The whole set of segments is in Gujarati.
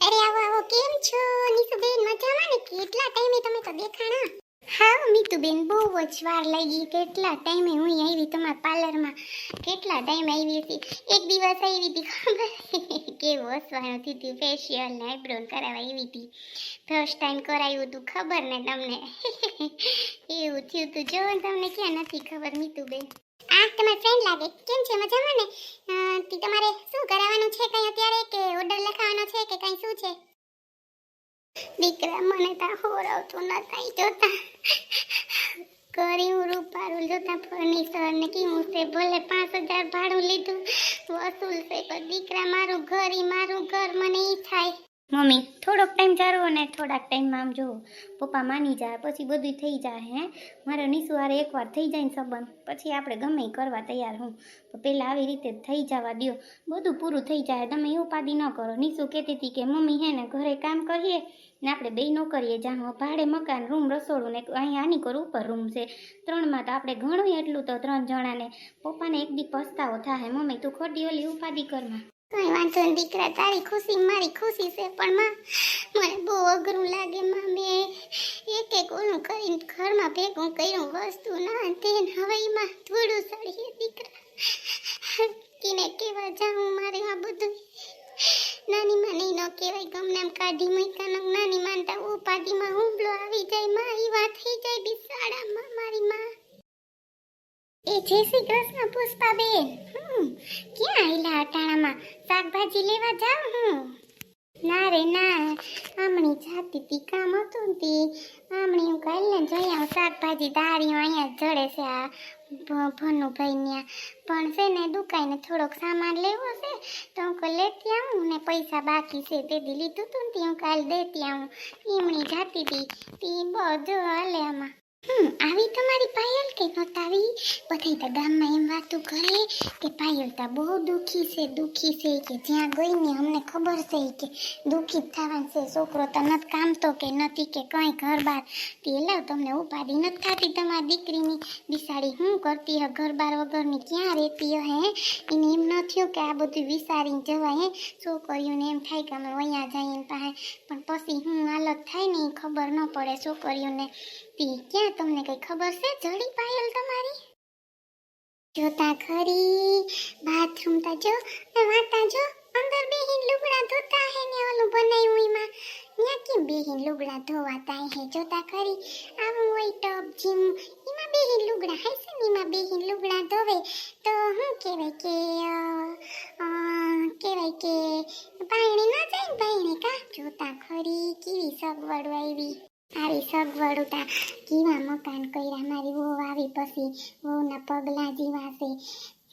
અરે આવો આવો, કેમ છો? નીસુબેન મજામાં ને? કેટલા ટાઈમે તમે તો દેખાણા? હા મીતુબેન બહુ જ વાર લાગી. કેટલા ટાઈમે હું આવી, તમારા પાર્લરમાં કેટલા ટાઈમ આવી હતી? એક દિવસ આવી હતી, ખબર? કેવું હસવાનું થયું ફેશિયલ ને આઈબ્રો કરાવવા આવી હતી. ફર્સ્ટ ટાઈમ કરાવ્યું હતું, ખબર ને તમને? એવું થયું હતું જો તમને ક્યાં નથી ખબર મીતુબેન આ તમારા ફ્રેન્ડ લાગે. કેમ છે? મજામાં ને? અ, તમારે શું કરાવવાનું છે કઈ અત્યારે? કે ઓર્ડર લખાવવાનો છે કે કઈ શું છે? દીકરા મને તા હોરાવતું નતા જોતા. કર્યું રૂપારું જોતા ફર્નિચર ને કેવું છે ભલે પાંચ હજાર ભાડું લીધું. વસૂલ છે પણ દીકરા મારું ઘર ઈ મારું ઘર મને ઈ થાય. મમ્મી, થોડોક ટાઈમ ચારવો ને થોડાક ટાઈમમાં આમ જુઓ. પપ્પા માની જાય, પછી બધું થઈ જાય, હે? મારે નિસુવારે એકવાર થઈ જાય ને સંબંધ, પછી આપણે ગમે કરવા તૈયાર હું તો પહેલાં આવી રીતે થઈ જવા દો બધું પૂરું થઈ જાય, તમે એ ઉપાધિ ન કરો. નિસુ કહેતી હતી કે, મમ્મી, હે ને, ઘરે કામ કરીએ ને આપણે બે ન કરીએ. જ્યાં ભાડે મકાન, રૂમ, રસોડું ને અહીંયા આની કર ઉપર રૂમ છે. ત્રણમાં તો આપણે ઘણું એટલું તો ત્રણ જણાને. પપ્પાને એક દી પસ્તાવો થાય મમ્મી, તું ખોટી ઓલી ઉપાધિ કરમાં કઈ વાંધો નહીં દીકરા તારી ખુશી મારી ખુશી છે, પણ માં, મને બહુ અઘરું લાગે માં મેં એક એક ઓલું કરીને ઘરમાં ભેગું કર્યું વસ્તુ ના તે હવાઈમાં થોડું સળીએ દીકરા. કીને કેવા જાઉં મારે આ બધું? નાની માં નહીં ન કહેવાય ગમને એમ કાઢી મૂક્યા નાની માનતા ઉપાધિમાં હુમલો આવી જાય, માં એ વાત થઈ જાય બિસાડામાં મારી માં. એ જય શ્રી કૃષ્ણ પુષ્પાબેન. હમ, ક્યાં આયલા અટાણામાં? શાકભાજી લેવા જાઉં હું? ના રે, ના. આમણી જાતી તી કામ હતું તી. આમણી હું કાલ જઈ આવું શાકભાજી દાળીઓ અહીંયા જડે છે આ ભનુભાઈ ત્યાં પણ છે ને દુકાને થોડોક સામાન લેવો છે, તો હું લેતી આવું ને પૈસા બાકી છે. તે લીધું હતું ને તી હું કાલે દેતી આવું. એમણી જાતી તી તી બધું હાલે આમાં. હમ, આવી તમારી પાયલ કે નહોતા આવી બધાય તો ગામમાં એમ વાતું કરે કે પાયલ તો બહુ દુઃખી છે દુઃખી છે કે જ્યાં ગઈ ને અમને ખબર છે કે દુઃખી જ થવાનું છે. છોકરો તો નથી કામતો કે નથી કે કંઈ ઘર બાર તે લાવ તમને ઉપાધિ નથી થતી તમારી દીકરીની. બિસાડી શું કરતી હે? ઘર બાર વગરની ક્યાં રહેતી હે એને એમ ન થયું કે આ બધું વિસારીને જવાય, હે? છોકરીઓને એમ થાય કે અમે વયા જઈએ પાસે પણ પછી હું હાલત થાય ને એ ખબર ન પડે છોકરીઓને. તી ક્યાં તમને કઈ ખબર છે? જડી પાયલ તમારી? જોતા ખરી બાથરૂમ તા જો ને વાતા જો. અંદર બેહીન લુગડા ધોતા હે ને ઓલું બનાવ્યું એમાં. ન્યા કેમ બેહીન લુગડા ધોવાતા હે? જોતા ખરી, આવું હોય ટબ જીમ એમાં બેહીન લુગડા હે છે ને? એમાં બેહીન લુગડા ધોવે. તો હું કહેવાય કે કહેવાય કે પાણી ના જાય ને પાણી કા? જોતા ખરી, કેવી સગવડ આવી આવી સગવડ ઉતા કેવા મકાન કર્યા, મારી વહુ આવી પછી વહુના પગલા જેવા છે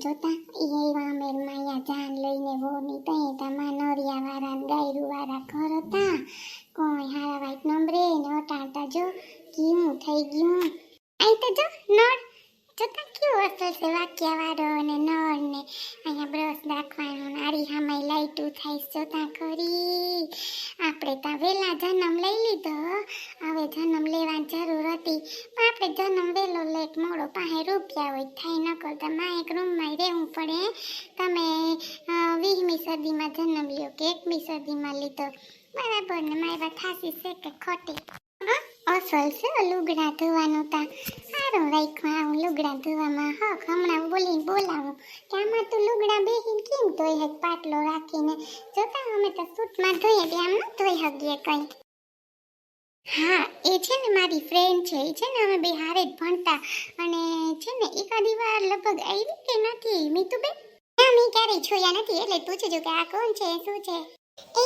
જોતા એ એવા અમેર માયા જાન લઈને વહુની તઈ તમા નરિયા વાળા ગાયરું વાળા ઘર હતા. કોઈ હારા વાઈટ નંબરે ને અટાણતા જો કેવું થઈ ગયું. અહીં તો જો, નળ. જોતા કેવું અસર છે વાક્યવાળો અને નળ ને અહીંયા બ્રશ રાખવાનું આરી હામાય લાઈટું થાય જોતા ખરી. આપણે ત્યાં વહેલા જન્મ લઈ લીધો. હવે જન્મ લેવાની જરૂર હતી. પણ આપણે જન્મ વહેલો લેટ મોડો પાસે રૂપિયા હોય, થાય ન કરતા માં એક રૂમમાં રહેવું પડે. તમે વીસમી સદીમાં જન્મ લ્યો કે એકમી સદીમાં લીધો. બરાબર ને, મારી વાત હાસી છે કે ખોટી? અસલ છે લુગડા ધોવાનું તા. સારું રાખ્યું આવું લુગડા ધોવામાં. હક હમણાં બોલી બોલાવો. કે આમાં તું લુગડા બેહીને કેમ ધોઈ હક પાટલો રાખીને? જોતા અમે તો સૂટમાં ધોઈએ એટલે આમ ન ધોઈ શકીએ કંઈ. હા, એ છે ને મારી ફ્રેન્ડ છે. એ છે ને અમે બે હારે જ ભણતા. અને છે ને એકાદી વાર લગભગ આવી કે નથી, મીતુબેન? ના, મેં ક્યારેય જોયા નથી. એટલે પૂછું કે આ કોણ છે, શું છે?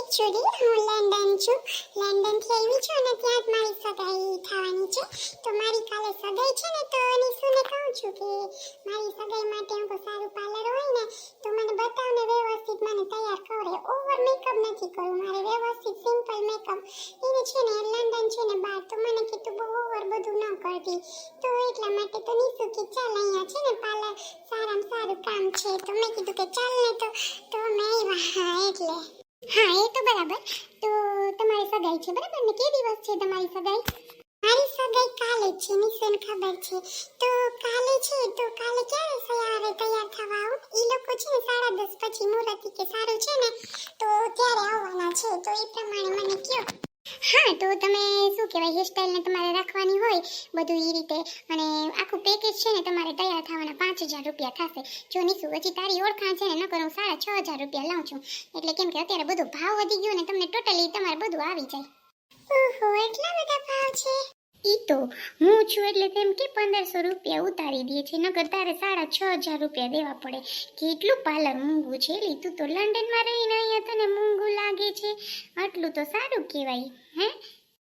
એકચ્યુઅલી હું લંડન છું. લંડનથી આવી છું અને ત્યાં જ મારી સગાઈ થવાની છે. તો મારી કાલે સગાઈ છે ને, તો નિશુને કહું છું કે મારી સગાઈ માટે હું સારું પાર્લર હોય ને, તો મને બતાવ ને વ્યવસ્થિત મને તૈયાર કરે ઓવર મેકઅપ નથી કરવું મારે વ્યવસ્થિત સિમ્પલ મેકઅપ એને છે ને, લંડન છે ને બહાર, તો મને કીધું બહુ ઓવર બધું ન કરતી. તો એટલા માટે તો નિશુ કે ચાલ અહીંયા છે ને પાર્લર. સારામાં સારું કામ છે. તો મેં કીધું કે ચાલ ને તો તો મેં એટલે. હા, એ તો બરાબર. તો તમારી સગાઈ છે, બરાબર ને? કે દિવસ છે તમારી સગાઈ? મારી સગાઈ કાલે છે નિશન ખબર છે. તો કાલે છે, તો કાલે ક્યારે સવારે તૈયાર થવા આવું? એ લોકો છે ને સાડા દસ પછી મુહૂર્ત કે સારું છે ને, તો ત્યારે આવવાના છે. તો એ પ્રમાણે મને કયો. હા, તો તમે શું કહેવાય હેરસ્ટાઈલને તમારે રાખવાની હોય બધું એ રીતે. અને આખું પેકેજ છે ને તમારે તૈયાર થવાના પાંચ હજાર રૂપિયા થશે. જો નીસુ હજી તારી ઓળખાણ છે ને, ન કરું સાડા છ હજાર રૂપિયા લઉં છું. એટલે કેમ કે અત્યારે બધો ભાવ વધી ગયો ને, તમને ટોટલી તમારે બધું આવી જાય. ઓહો, એટલા બધા ભાવ છે? ઈ તો હું છું એટલે તેમ કે પંદરસો રૂપિયા ઉતારી દે છે નગર તારે સાડા છ હજાર રૂપિયા દેવા પડે. કેટલું પાર્લર મોંઘું છે એલી તું તો લંડનમાં રહીને અહીંયા તને મોંઘું લાગે છે. આટલું તો સારું કહેવાય, હે?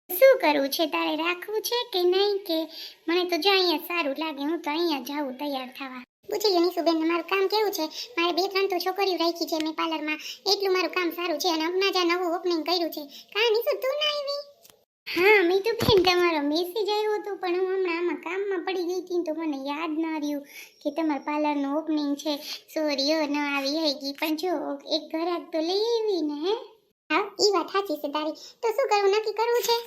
શું કરવું છે, તારે રાખવું છે કે નહીં કે મને તો જો અહીંયા સારું લાગે, હું તો અહીંયા જાઉં તૈયાર થવા. પૂછી લો નિશુબેન મારું કામ કેવું છે? મારે બે ત્રણ તો છોકરીઓ રાખી છે મેં પાર્લરમાં. એટલું મારું કામ સારું છે અને હમણાં જ નવું ઓપનિંગ કર્યું છે. કા નિશુ, તું ના આવી? હા, મેં તો બેન, તમારો મેસેજ આવ્યો હતો, પણ હું હમણાં આમાં કામમાં પડી ગઈ હતી તો મને યાદ ન રહ્યું કે તમારા પાર્લરનું ઓપનિંગ છે. સોરી હો, ન આવી આવી પણ જો, એક ઘરાક તો લઈ આવી ને, હે? એ વાત સાચી છે તારી. તો શું કરવું, નક્કી કરવું છે?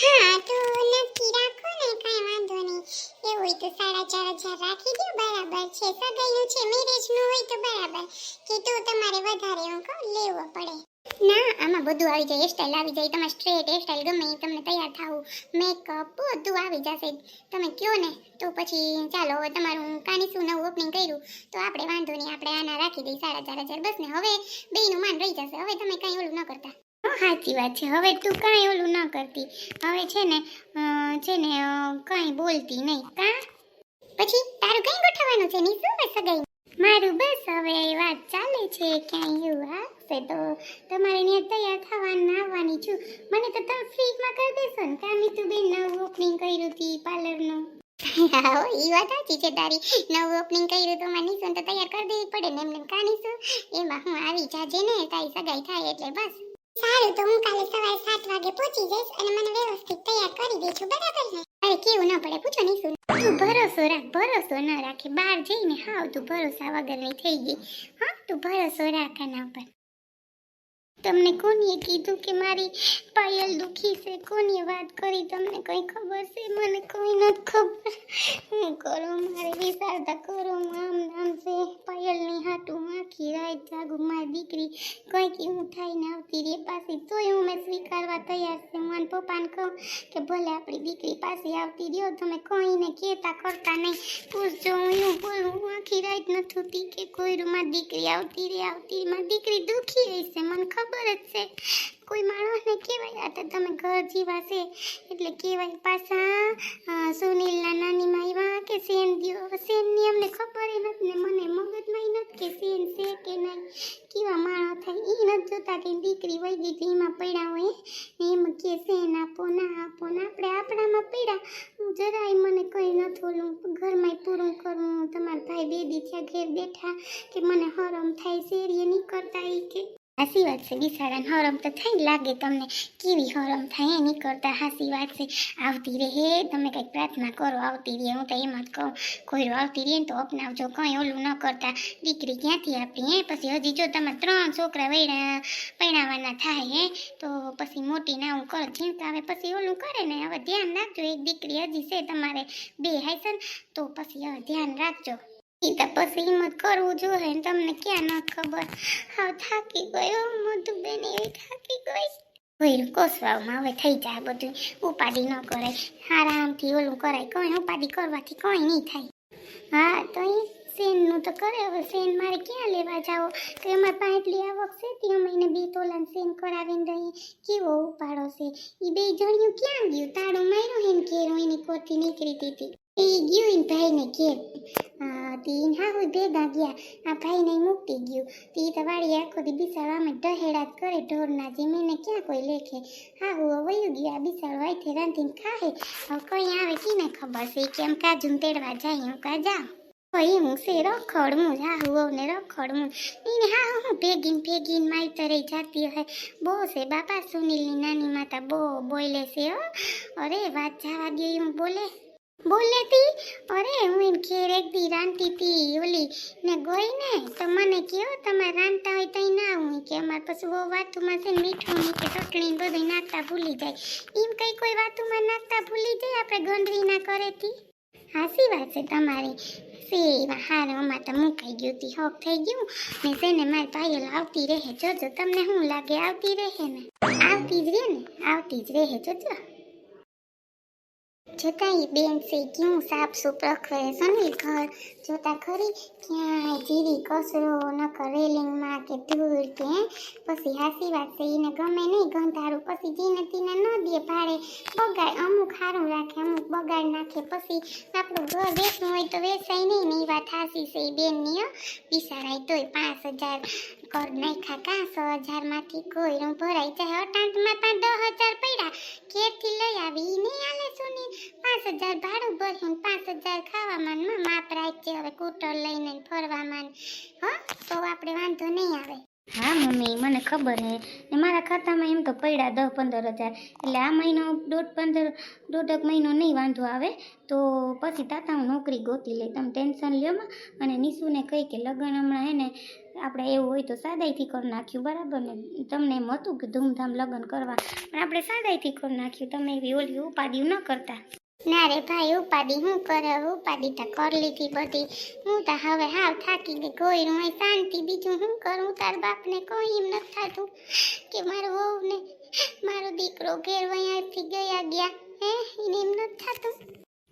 હા, તો નક્કી રાખો ને, કાંઈ વાંધો નહીં. એવું હોય તો સાડા ચાર હજાર રાખી દો બરાબર છે. સગાઈનું છે મેરેજનું હોય તો બરાબર. કે તો તમારે વધારે કહું, લેવો પડે. આમાં બધું આવી જાય હેરસ્ટાઈલ આવી જાય, તમારે સ્ટ્રેટ હેરસ્ટાઈલ ગમે એ તમને તૈયાર થવું મેકઅપ બધું આવી જશે. તમે કહો ને, તો પછી ચાલો હવે તમારું કાનીસું નવું ઓપનિંગ કર્યું, તો આપણે વાંધો નહીં, આપણે આના રાખી દઈએ, સાડા ચાર હજાર બસ ને, હવે બેનું માન રહી જશે, હવે તમે કાંઈ ઓલું ન કરતા. સાચી વાત છે, હવે તું કાંઈ ઓલું ન કરતી, હવે છે ને છે ને કાંઈ બોલતી નહીં, કા? પછી તારું કઈ ગોઠવવાનું છે શું હવે સગાઈ? મારું બસ હવે વાત ચાલે છે ક્યાંય એવું આવશે તો તમારે અહીંયા તૈયાર થવાની આવવાની છું. મને તો તમે ફ્રીમાં કરી દેશો ને કામી તું બેન નવું ઓપનિંગ કર્યું હતી પાર્લરનું હા એ વાત સાચી છે તારી. નવું ઓપનિંગ કર્યું તો મારે નીસુ તો તૈયાર કરી દેવી પડે ને એમને એમ કા એમાં હું આવી જાજે ને તારી સગાઈ થાય એટલે બસ. સારું તો હું કાલે સવારે સાત વાગે પહોંચી જઈશ અને મને વ્યવસ્થિત તૈયાર કરી દેજો બરાબર ને? અરે કેવું ના પડે પૂછો નીસુ તું ભરોસો રાખ ભરોસો ના રાખે. બહાર જઈને હાવ તું ભરોસા વગરની થઈ ગઈ. હા તું ભરોસો રાખ આના પર તમને કોનીએ કીધું કે મારી પાયલ દુખી છે? કોનીએ વાત કરી? તમને કંઈ ખબર છે? મને કોઈ નથી ખબર. હું કરો મારે વિચારતા કરો આમ નામ છે. પાયલની હાટું આખી રાત જાગું, મારી દીકરી કંઈક એવું થાય ને આવતી રે પાછી, તોય હું મેં સ્વીકારવા તૈયાર છે. આને પપ્પાને કહું કે ભલે આપણી દીકરી પાસે આવતી રહ્યો, તમે કોઈને કહેતા કરતા નહીં. પૂછજો હું બોલું, હું આખી રાત નથી ઉઠી કે કોઈ રૂમાં દીકરી આવતી રે આવતી મારી દીકરી દુઃખી રહી છે, મને ખબર જ છે. કોઈ માણસને તો તમે ઘર જીવા છે. એટલે કહેવાય પાછા સુનિલના નાનીમાં આવ્યા કે સેન હવે સેનની અમને ખબર નથી ને, મને મગજમાં નથી કે સેન છે કે નહીં. કેવા માણસ થાય એ નથી જોતા કે દીકરી વહી ગઈ તો એમાં પડ્યા હોય ને એમ કે સેન આપો, ના આપો, ને આપણે આપણામાં પડ્યા. હું જરાય મને કંઈ નથી ઓલું ઘરમાં પૂરું કરવું તમારા ભાઈ બે દી થયા ઘેર બેઠા કે મને હરમ થાય શેરીએ નીકળતા એ કે હાસી વાત છે બિચારાને હરમ તો થાય ને લાગે તમને કેવી હરમ થાય એ નીકળતા હાસી વાત છે આવતી રહે હે તમે કંઈક પ્રાર્થના કરો આવતી રહે હું તો એમ જ કહું કોઈ આવતી રહે ને તો અપનાવજો કંઈ ઓલું ન કરતા દીકરી ક્યાંથી આપણી હે પછી હજી જો તમે ત્રણ છોકરા વૈડા પરણાવવાના થાય હે તો પછી મોટી ના હું કરો ચિંતા આવે પછી ઓલું કરે ને હવે ધ્યાન રાખજો એક દીકરી હજી છે તમારે બે હાઈસન તો પછી હવે ધ્યાન રાખજો ઈ તો કરવું જોઈએ ને તમને ક્યાં ન ખબર. હા થાકી ગયો મધુબેન, એવી થાકી ગઈ. ભૈરું કોસવામાં હવે થઈ જાય બધું. ઉપાધિ ન કરાય. આરામથી ઓલું કરાય. કોઈ ઉપાધિ કરવાથી કોઈ નહીં થાય. હા, તો એ સેનનું તો કરે. હવે સેન મારે ક્યાં લેવા જાઓ તો એમાં પાસે એટલી આવક છે તે અમે બે તોલાન સેન કરાવીને રહીએ. કેવો ઉપાડો છે? એ બે જણિયું ક્યાં ગયું? તાળું માર્યું હે ને ઘેરું, એની કોરથી નીકળી હતી એ ગયું ભાઈને ઘેર. આ તી હા હું ભેગા ગયા. આ ભાઈને મૂકી ગયું. તી તો વાળી આખો દી બિસાડો ઢહેડા કરે, ઢોરના જેમ એને ક્યાં કોઈ લેખે. હા હું વયું ગયા બિસાડો આઈથી રાંધીને ખાહે. હવે કઈ આવે કીને ખબર છે કેમ કાજુ તેડવા જાય, હું કા જાઉં? હોય હું છે, રખડવું હા હું ને રખડમું એને હા, હું ભેગીન ભેગીન માઈતરે જાતી હોય બહુ છે, બાપા સુનિલની નાની માતા બહુ બોલે છે, હો. અરે, વાત જવા દે હું બોલે. બોલે અરે, હું એમ ઘેર એક દી રાંધતી તી. ઓલી, ને ગોઈ ને, તો મને કયો, તમારે રાંધતા હોય તઈ ના આવું કે અમારે પછી બહુ વાતુમાં છે મીઠું ની કે ચટણી બધું નાખતા ભૂલી જાય. એમ કઈ કોઈ વાતુમાં નાખતા ભૂલી જાય આપણે ગંદરી ના કરેથી હાસી વાત છે તમારી. સેવા હારે અમાર તો મુકાઈ ગયું તી, હોક થઈ ગયું. ને તેને મારી પાયલ આવતી રહે. જોજો, તમને શું લાગે? આવતી રહે ને? આવતી જ રહે ને? આવતી જ રહે, જોજો. ઈ બેન છે કેવું સાફ સુપ રખવે છે ને ઘર જોતા ખરી ક્યાંય જીરી કચરો નકર રેલિંગમાં કે ધૂળ કે પછી હાસી વાત છે એને ગમે નહીં ગંધારું પછી જીને તીને ન દે ભાડે બગાડ અમુક સારું રાખે અમુક બગાડ નાખે પછી આપણું ઘર વેચવું હોય તો વેચાય નહીં ને એ વાત હાસી છે એ બેનની હો બિસાડાય તોય પાંચ હજાર કર નાખ્યા કાં સો હજારમાંથી કોઈનું ભરાઈ જાય. અટાંટમાં પાંચ દસ હજાર પડ્યા. ઘેરથી લઈ આવી ને આલે સુની પાંચ હજાર ભાડું ભર્યું પાંચ હજાર ખાવામાં માપ રાખજે. હવે કૂટર લઈને ફરવામાં. હો? તો આપણે વાંધો નહીં આવે. હા, મમ્મી, મને ખબર હે ને મારા ખાતામાં એમ તો પડ્યા દસ પંદર હજાર. એટલે આ મહિનો દોઢ પંદર દોઢક મહિનો નહીં વાંધો આવે. તો પછી તાતા હું નોકરી ગોતી લઈ. તમે ટેન્શન લ્યો અને નિશુને કહી કે લગ્ન હમણાં હે ને આપણે એવું હોય તો સાદાઈથી કરી નાખ્યું, બરાબર ને? તમને એમ હતું કે ધૂમધામ લગ્ન કરવા. પણ આપણે સાદાઈથી કરી નાખ્યું. તમે એવી ઓલી ઉપાધિ ન કરતા. ના રે ભાઈ ઉપાદી હું કરે ઉપાદી તો કરી લીધી બધી. હું તો હવે હાવ થાકી ગઈ, કોઈ હું શાંતિ, બીજું હું કરું? તાર બાપને કોઈ એમ નથી થતું કે મારો વહુ ને મારો દીકરો ઘેર અહીંયાથી ગયા ગયા. હે, એને એમ નથી થતું?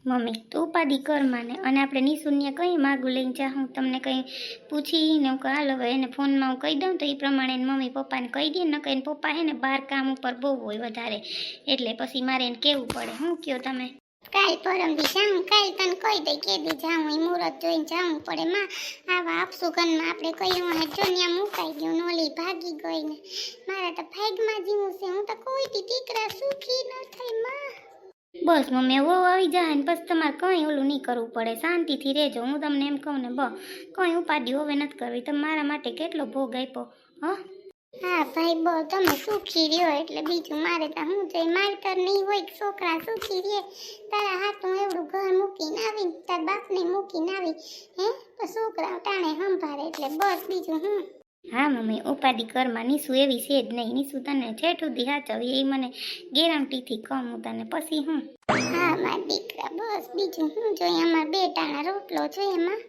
મમ્મી, તું ઉપાદી કર માને, અને આપણે નિશુન્ય કઈ માગું લઈને જા. હું તમને કંઈ પૂછીને હું કહું, હાલ હવે એને ફોનમાં હું કહી દઉં તો એ પ્રમાણે એને મમ્મી પપ્પાને કહી દે, ને કહીને એને પપ્પા હે ને બહાર કામ ઉપર બહુ હોય વધારે. એટલે પછી મારે એને કહેવું પડે. હું કયો તમે? કાલ પરમ દી જાઉં કાલ તને કહી દઈ, કે દી જાઉં એ મુહૂર્ત જોઈને જાઉં પડે. માં, આવા આપસુગનમાં આપણે કહ્યું હે જો ત્યાં મુકાઈ ગયું, નોલી ભાગી ગઈ ને મારા તો ભાગમાં જીવું છે, હું તો કોઈ દી દીકરા સુખી ન થઈ, માં. બસ, મમ્મી વહુ આવી જાય ને પછી તમારે કંઈ ઓલું નહીં કરવું પડે. શાંતિથી રહેજો, હું તમને એમ કહું ને, બ, કંઈ ઉપાધિ હવે નથી કરવી. તમે મારા માટે કેટલો ભોગ આપ્યો, હા? હા ભાઈ બો તમે સુખી રહ્યો એટલે બીજું મારે તો હું જઈ માવતર નહીં હોય કે છોકરા સુખી રહે. તારા હાથમાં એવડું ઘર મૂકીને આવી તાર બાપને મૂકીને આવી હે? તો છોકરા ટાણે સંભાળે એટલે બસ બીજું હું? હા મમ્મી ઉપાધિ કરમાં નીસું એવી છે જ નહીં. નીસું તને છેઠું સુધી હાચવી એ મને ગેરંટીથી કહું હું તને પછી હું. હા મારા દીકરા બસ બીજું હું જોઈએ? અમારા બે ટાણા રોટલો જોઈએ એમાં